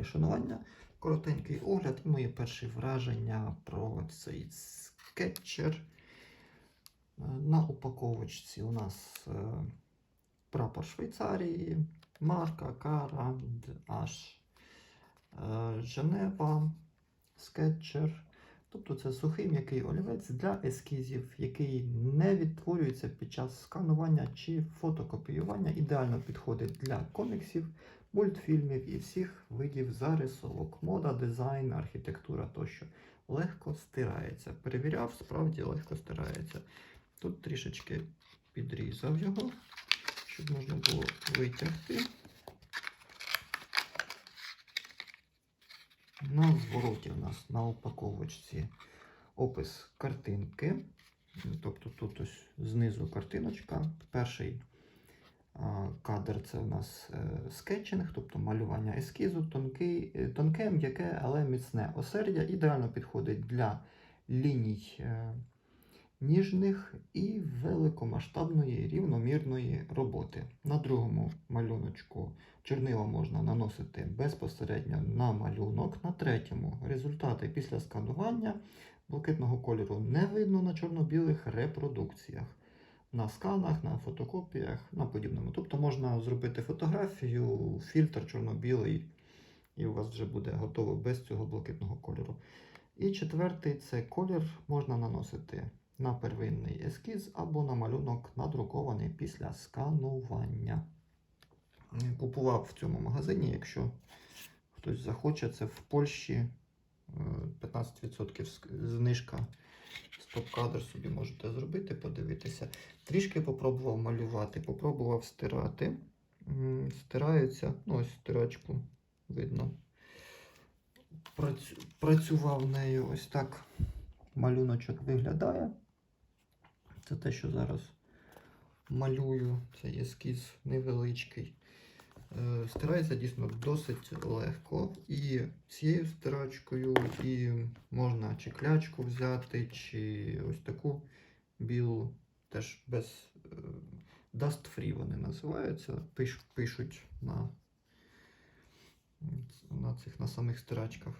моє шанування, коротенький огляд і мої перші враження про цей скетчер. Е, На упаковочці у нас е, прапор Швейцарії, марка Кара Аж е, Женева, скетчер. Тобто це сухий м'який олівець для ескізів, який не відтворюється під час сканування чи фотокопіювання. Ідеально підходить для коміксів, мультфільмів і всіх видів зарисовок, мода, дизайн, архітектура тощо. Легко стирається. Перевіряв, справді легко стирається. Тут трішечки підрізав його, щоб можна було витягти. На звороті у нас на упаковочці опис картинки. Тобто тут ось знизу картиночка. Перший кадр це у нас е, скетчинг, тобто малювання ескізу, тонкий, е, тонке, м'яке, але міцне осердя. Ідеально підходить для ліній е, ніжних і великомасштабної рівномірної роботи. На другому малюночку чорнила можна наносити безпосередньо на малюнок. На третьому результати після сканування блакитного кольору не видно на чорно-білих репродукціях. На сканах, на фотокопіях, на подібному. Тобто можна зробити фотографію, фільтр чорно-білий, і у вас вже буде готово без цього блакитного кольору. І четвертий це колір можна наносити на первинний ескіз або на малюнок надрукований після сканування. Купував в цьому магазині, якщо хтось захоче, це в Польщі е, 15% знижка. Стоп-кадр собі можете зробити, подивитися. Трішки попробував малювати, попробував стирати. Стирається, ну ось стирачку видно. Працю- Працював нею ось так. Малюночок виглядає. Це те, що зараз малюю. Цей ескіз невеличкий. Е, Стирається дійсно досить легко. І цією стирачкою і можна чи клячку взяти, чи ось таку білу, теж без е, Dust Free вони називаються. Пиш, пишуть на, на цих на самих стирачках.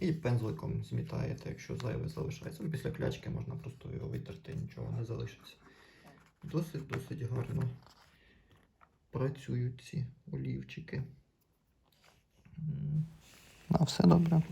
І пензликом змітаєте, якщо зайве залишається. Ну, Після клячки можна просто його витерти, нічого не залишиться. Досить-досить гарно працюють ці олівчики. На все добре.